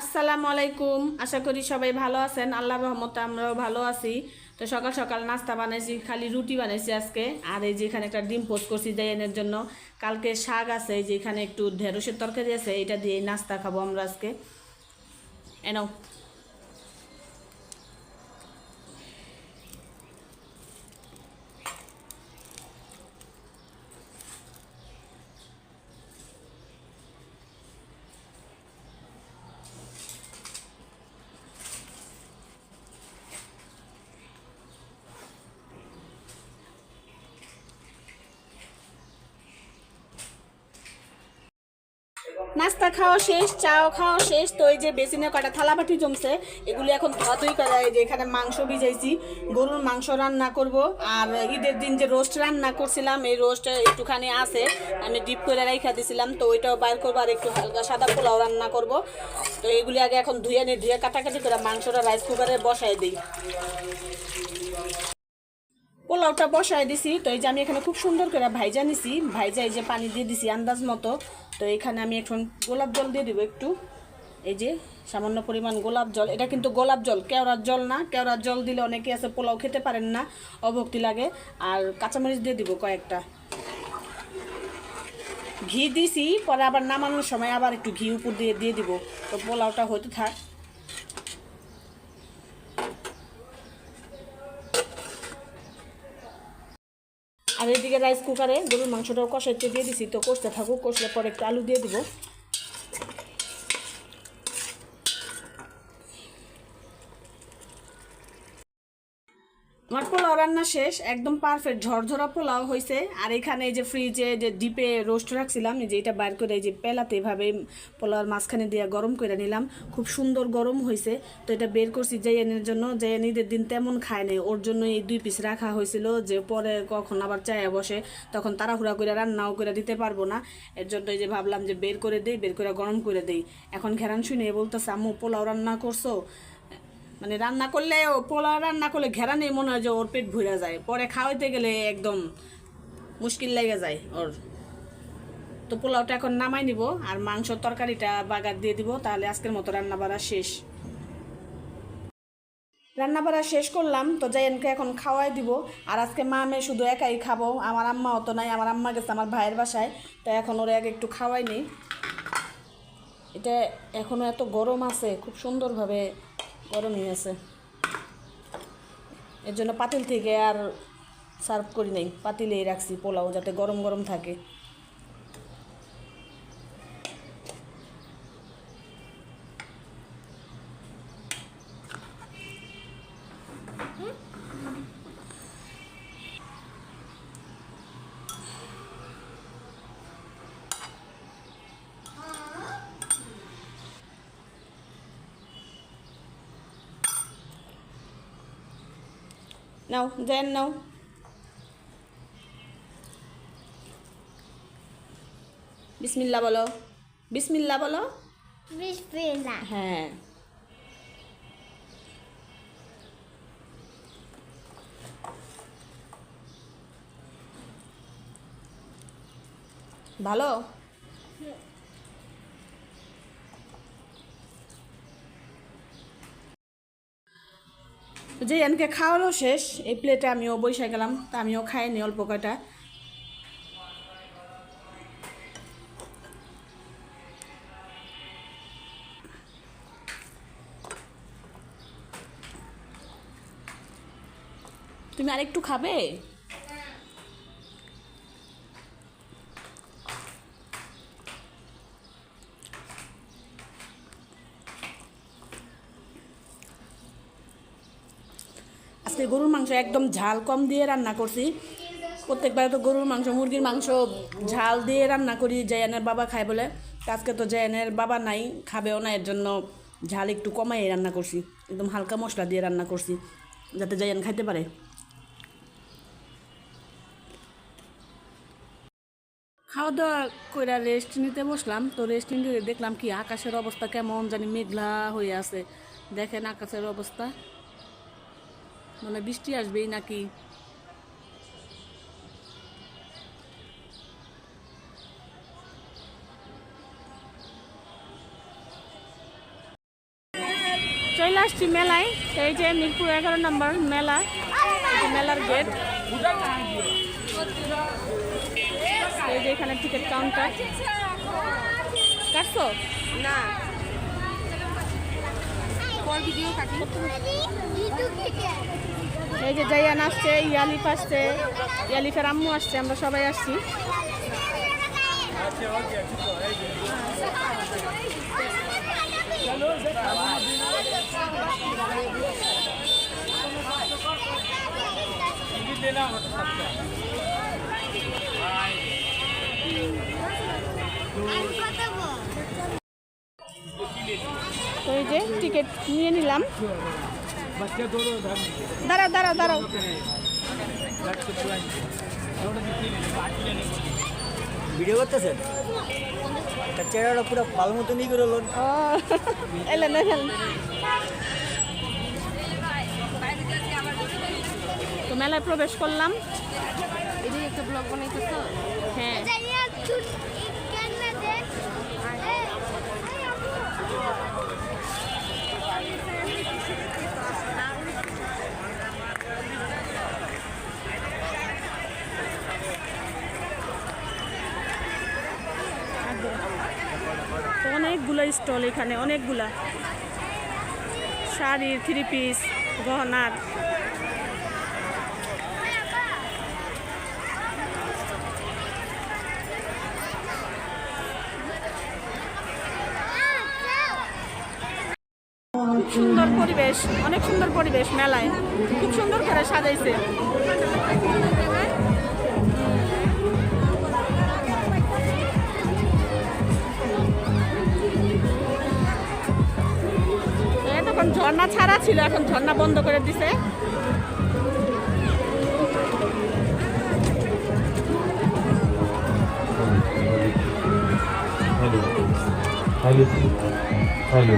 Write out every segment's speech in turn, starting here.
আসসালামু আলাইকুম। আশা করি সবাই ভালো আছেন। আল্লাহ রহমতে আমরাও ভালো আছি। তো সকাল সকাল নাস্তা বানাইছি, খালি রুটি বানাইছি আজকে। আর এই যে এখানে একটা ডিম পোস্ট করছি দেয়ানের জন্য। কালকে শাক আছে, এই যে এখানে একটু ঢেঁড়সের তরকারি আছে এটা দিয়ে নাস্তা খাব আমরা আজকে। এনাও নাস্তা খাওয়া শেষ, চাও খাওয়া শেষ, তো এই যে বেসিনে কটা থালাবাটি জমছে, এগুলি এখন ধোয়া ধুই করা এই যে এখানে মাংস ভিজাইছি। গরুর মাংস রান্না করব, আর ঈদের দিন যে রোস্ট রান্না করছিলাম, এই রোস্ট একটুখানি আছে, আমি ডিপ করে রাইখা দিছিলাম, তো ওইটাও বাইর করব, আর একটু হালকা সাদা পোলাও রান্না করব। তো এগুলি আগে এখন ধুয়ে নিয়ে ধুয়ে কাটাকাটি করে মাংসটা রাইস কুকারে বসাই দিই। পোলাওটা বসায় দিছি, তো এই যে আমি এখানে খুব সুন্দর করে ভাইজা নিছি। ভাইজা এই যে পানি দিয়ে দিছি আন্দাজ মতো। তো এখানে আমি এখন গোলাপ জল দিয়ে দিব একটু। এই যে সামান্য পরিমাণ গোলাপ জল। এটা কিন্তু গোলাপ জল, কেওড়ার জল না। কেওড়ার জল দিলে অনেকে আছে পোলাও খেতে পারেন না, অভক্তি লাগে। আর কাঁচামরিচ দিয়ে দিব কয়েকটা। ঘি দিছি, পরে আবার নামানোর সময় আবার একটু ঘি উপর দিয়ে দিয়ে দিব। তো পোলাওটা হয়তো থাক। আর এদিকে রাইস কুকারে গরুর মাংসটাও কষাইতে দিয়ে দিছি। তো কষতে থাকুক, কষলে পরে একটু আলু দিয়ে দিব আমার পোলাও রান্না শেষ, একদম পারফেক্ট ঝরঝরা পোলাও হয়েছে আর এখানে এই যে ফ্রিজে যে ডিপে রোস্ট রাখছিলাম যে এটা বাইর করে এই যে পেলাতে এভাবে পোলাওর মাঝখানে দিয়ে গরম করে নিলাম। খুব সুন্দর গরম হয়েছে তো এটা বের করছি জাইয়ানের জন্য। ঈদের দিন তেমন খায় নাই। ওর জন্য এই দুই পিস রাখা হয়েছিল যে পরে কখন আবার চায়ে বসে, তখন তাড়াহুড়া করে রান্নাও করে দিতে পারব না। এর জন্য এই যে ভাবলাম যে বের করে দেই, বের করে গরম করে দেই। এখন ঘেরান শুনে বলতেছে, আম্মু, পোলাও রান্না করছ? মানে রান্না করলে ও পোলা রান্না করলে ঘেরা নেই, মনে হয় যে ওর পেট ভরে যায়। পরে খাওয়াইতে গেলে একদম মুশকিল লেগে যায় ওর। তো পোলাওটা এখন নামাই নিব আর মাংসর তরকারিটা বাগার দিয়ে দিব, তাহলে আজকের মতো রান্না বাড়া শেষ। রান্না বাড়া শেষ করলাম, তো জাইনকে এখন খাওয়াই দিব। আর আজকে মা মেয়ে শুধু একাই খাব, আমার আম্মা অত নাই, আমার আম্মা গেছে আমার ভাইয়ের বাসায়, তো এখন ওরা এক একটু খাওয়াই নেই এটা এখনও এত গরম আছে, খুব সুন্দরভাবে গরমই আছে। এর জন্য পাতিল থেকে আর সার্ভ করি নাই। পাতিলেই রাখছি পোলাও যাতে গরম গরম থাকে। নাও দেন নাও বিসমিল্লা বলো। বিসমিল্লা বলো। বিসমিল্লাহ হ্যাঁ। ভালো? যে এনকে খাওয়ানো শেষ, এই প্লেটে আমিও বৈশা গেলাম, তা আমিও খাইনি অল্প কয়টা। তুমি আরেকটু খাবে আজকে গরুর মাংস একদম ঝাল কম দিয়ে রান্না করছি। প্রত্যেকবার তো গরুর মাংস, মুরগির মাংস ঝাল দিয়ে রান্না করি, জায়ানের বাবা খায় বলে। আজকে তো জায়ানের বাবা নাই, খাবেও না, এর জন্য ঝাল একটু কমাই রান্না করছি। একদম হালকা মশলা দিয়ে রান্না করছি, যাতে জায়ান খাইতে পারে। খাওয়া দাওয়া কইরা রেস্ট নিতে বসলাম, তো রেস্ট নিতে দেখলাম কি আকাশের অবস্থা কেমন, জানি মেঘলা হয়ে আছে। দেখেন আকাশের অবস্থা। মানে বৃষ্টি আসবেই নাকি? চলে আসছি মেলায় এই যে মিরপুর এগারো নম্বর মেলা মেলার গেট এই যে এখানে টিকিট কাউন্টার কাটছো? না। পর ভিডিও কাটি। এই যে জাইয়ান আসছে, ইয়ালিফ আসছে, ইয়ালিফের আম্মু আসছে, আমরা সবাই আসছি। তো এই যে টিকিট নিয়ে নিলাম। দাঁড়াও দাঁড়াও দাঁড়াও ভিডিও করতেছেন চেহারাটা পুরো ভালো মতন ই করে লোন এলেন এলেন তো মেলায় প্রবেশ করলাম। এদিকে একটা ব্লগ বানাইতেছ। হ্যাঁ জানিয়া তুই কেন না দে তো অনেকগুলো স্টল এখানে, অনেকগুলা। শাড়ির থ্রি পিস গহনার সুন্দর পরিবেশ, অনেক সুন্দর পরিবেশ মেলায়। খুব সুন্দর করে সাজাইছে। ঝর্ণা ছাড়া ছিল এখন ঝর্ণা বন্ধ করে দিছে। Hello Hello.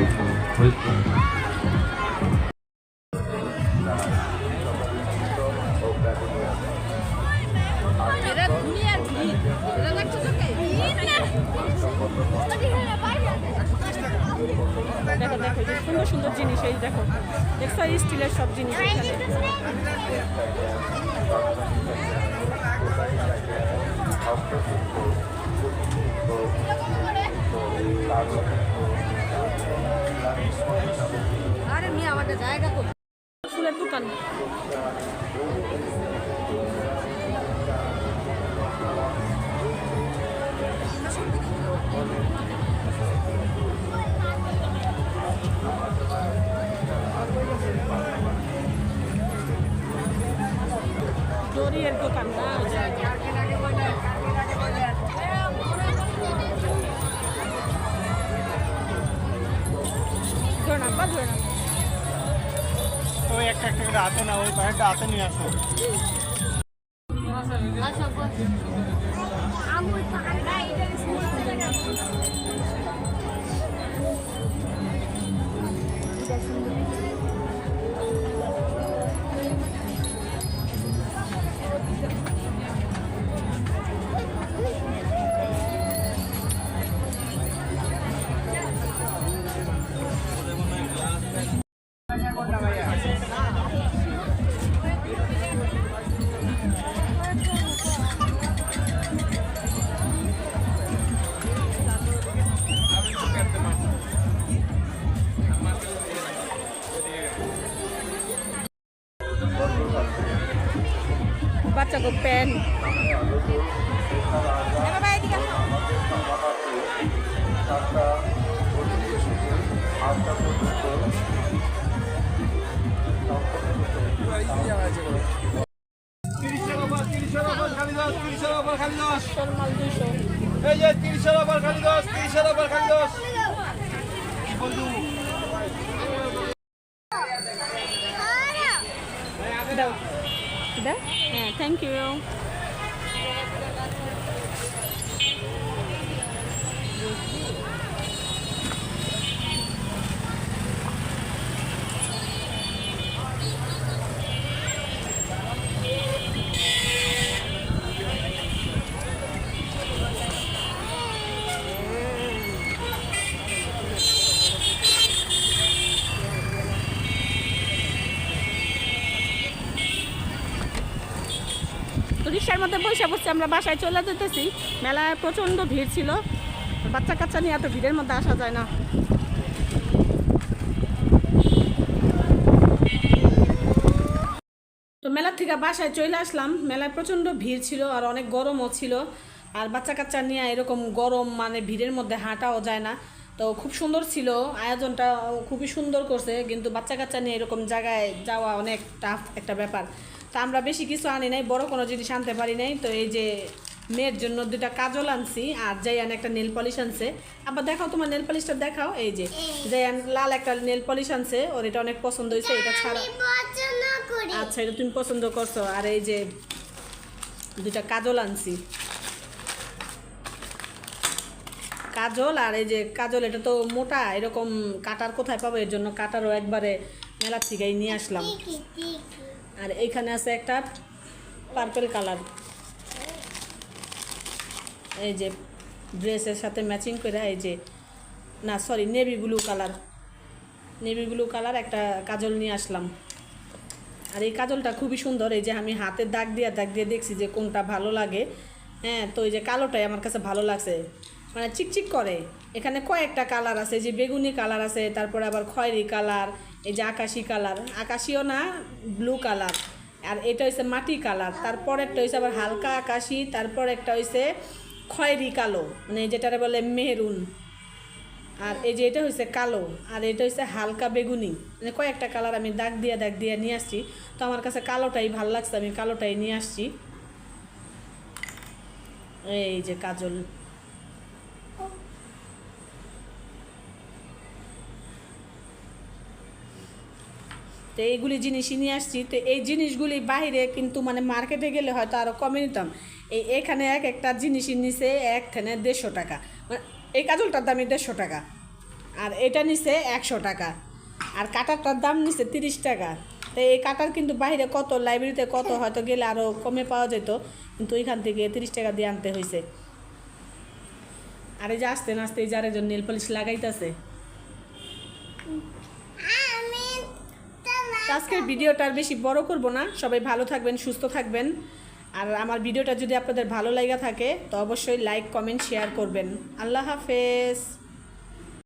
স্টিলের সব জিনিস আরে নিয়ে আমাদের জায়গা দোকান না ওই একটা একটা করে হাতে না ওই পায়েরটা হাতে নিয়ে আসো আমুল দাও দা হ্যাঁ থ্যাংক ইউ Thank you. বাসার মধ্যে বসে বসে আমরা বাসায় চলে যেতেছি। মেলায় প্রচণ্ড ভিড় ছিল। বাচ্চা কাচ্চা নিয়ে এত ভিড়ের মধ্যে আসা যায় না। তো মেলা থেকে বাসায় চলে আসলাম। মেলায় প্রচণ্ড ভিড় ছিল আর অনেক গরমও ছিল। আর বাচ্চা কাচ্চা নিয়ে এরকম গরম মানে ভিড়ের মধ্যে হাঁটাও যায় না। তো খুব সুন্দর ছিল। আয়োজনটা খুবই সুন্দর করছে। কিন্তু বাচ্চা কাচ্চা নিয়ে এরকম জায়গায় যাওয়া অনেক টাফ একটা ব্যাপার। তা আমরা বেশি কিছু আনি নাই বড় কোনো জিনিস আনতে পারি নাই। তো এই যে মেয়ের জন্য দুটা কাজল আনছি আর জাইয়ান একটা নেল পলিশ আনছে। আবার দেখাও তোমার নেল পলিশটা দেখাও। এই যে জাইয়ান লাল একটা নেল পলিশ আনছে ওর এটা অনেক পছন্দ হয়েছে এটা ছাড়া আচ্ছা এটা তুমি পছন্দ করছ। আর এই যে দুটা কাজল আনছি। কাজল আর এই যে কাজল এটা তো মোটা এরকম কাটার কোথায় পাবো? এর জন্য কাটারও একবারে মেলা থেকেই নিয়ে আসলাম। আর এইখানে আছে একটা পার্পল কালার এই যে ড্রেসের সাথে ম্যাচিং করে, এই যে, না sorry navy blue colour navy blue colour একটা কাজল নিয়ে আসলাম। আর এই কাজলটা খুবই সুন্দর, এই যে আমি হাতে দাগ দিয়ে দাগ দিয়ে দেখছি যে কোনটা ভালো লাগে। হ্যাঁ তো এই যে কালোটাই আমার কাছে ভালো লাগছে। মানে চিকচিক করে। এখানে কয়েকটা কালার আছে যে বেগুনি কালার আছে, তারপরে আবার খয়েরি কালার এই যে আকাশি কালার। আকাশিও না ব্লু কালার। আর এটা হচ্ছে মাটি কালার। তারপর একটা হয়েছে আবার হালকা আকাশি, তারপর একটা হয়েছে খয়েরি কালো মানে যেটারে বলে মেহরুন। আর এই যে এটা হচ্ছে কালো, আর এটা হচ্ছে হালকা বেগুনি। মানে কয়েকটা কালার আমি দাগ দিয়ে দাগ দিয়ে নিয়ে আসছি। তো আমার কাছে কালোটাই ভালো লাগছে, আমি কালোটাই নিয়ে আসছি। এই যে কাজল। তো এইগুলি জিনিসই নিয়ে আসছি। তো এই জিনিসগুলি বাইরে কিন্তু মানে মার্কেটে গেলে হয়তো আরও কমে নিতাম। এই এখানে এক একটা জিনিসই নিছে একখানে দেড়শো টাকা। মানে এই কাজলটার দামই দেড়শো টাকা। আর এটা নিছে একশো টাকা। আর কাটারটার দাম নিছে তিরিশ টাকা। তো এই কাটার কিন্তু বাইরে কত লাইব্রেরিতে কত হয়তো গেলে আরও কমে পাওয়া যেত। কিন্তু ওইখান থেকে তিরিশ টাকা দিয়ে আনতে হয়েছে আর এই যে আসতে নাচতে এই যার একজন নীল পলিশ লাগাইতেছে আমি তো তো আজকের ভিডিওটা আর বেশি বড় করব না। সবাই ভালো থাকবেন, সুস্থ থাকবেন। আর আমার ভিডিওটা যদি আপনাদের ভালো লাগা থাকে, তো অবশ্যই লাইক কমেন্ট শেয়ার করবেন। আল্লাহ হাফেজ।